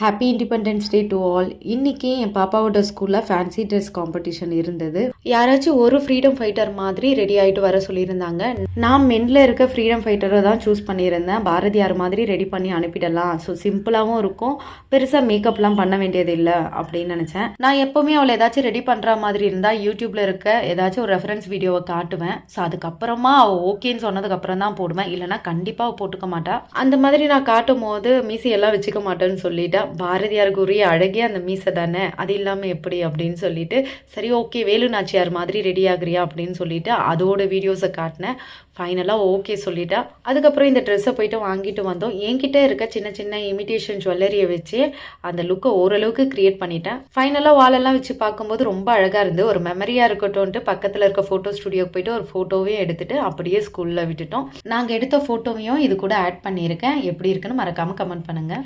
Happy independence day to all இன்னைக்கு என் பாப்பாவோட ஸ்கூலில் ஃபேன்சி ட்ரெஸ் காம்படிஷன் இருந்தது. யாராச்சும் ஒரு ஃப்ரீடம் ஃபைட்டர் மாதிரி ரெடி ஆகிட்டு வர சொல்லியிருந்தாங்க. நான் மென்ல இருக்க ஃப்ரீடம் ஃபைட்டரை தான் சூஸ் பண்ணியிருந்தேன். பாரதியார் மாதிரி ரெடி பண்ணி அனுப்பிடலாம். ஸோ சிம்பிளாகவும் இருக்கும். பெருசாக மேக்கப்லாம் பண்ண வேண்டியது இல்லை அப்படின்னு நினச்சேன். நான் எப்போவுமே அவளை ஏதாச்சும் ரெடி பண்ணுற மாதிரி இருந்தால் யூடியூப்ல இருக்க ஏதாச்சும் ஒரு ரெஃபரன்ஸ் வீடியோவை காட்டுவேன். ஸோ அதுக்கப்புறமா அவள் ஓகேன்னு சொன்னதுக்கப்புறம் தான் போடுவேன். இல்லைனா கண்டிப்பாக போட்டுக்க மாட்டா. அந்த மாதிரி நான் காட்டும் போது மீசையெல்லாம் வச்சுக்க மாட்டேன்னு சொல்லிட்டேன் பாரதியாருக்கு உரிய அழகே அந்த மீசை தானே? அது இல்லாமல் எப்படி அப்படின்னு சொல்லிட்டு சரி ஓகே வேலு நாச்சியார் மாதிரி ரெடி ஆகுறியா அப்படின்னு சொல்லிட்டு அதோட வீடியோஸை காட்டினேன். ஃபைனலாக ஓகே சொல்லிட்டா. அதுக்கப்புறம் இந்த ட்ரெஸ்ஸை போயிட்டு வாங்கிட்டு வந்தோம். என்கிட்ட இருக்க சின்ன சின்ன இமிட்டேஷன் ஜுவல்லரியை வச்சு அந்த லுக்கை ஓரளவுக்கு கிரியேட் பண்ணிட்டேன். ஃபைனலாக வாலெல்லாம் வச்சு பார்க்கும்போது ரொம்ப அழகாக இருந்து ஒரு மெமரியாக இருக்கட்டும்ன்ட்டு பக்கத்தில் இருக்க ஃபோட்டோ ஸ்டுடியோக்கு போயிட்டு ஒரு ஃபோட்டோவையும் எடுத்துட்டு அப்படியே ஸ்கூலில் விட்டுட்டோம். நாங்கள் எடுத்த ஃபோட்டோவையும் இது கூட ஆட் பண்ணியிருக்கேன். எப்படி இருக்குன்னு மறக்காமல் கமெண்ட் பண்ணுங்கள்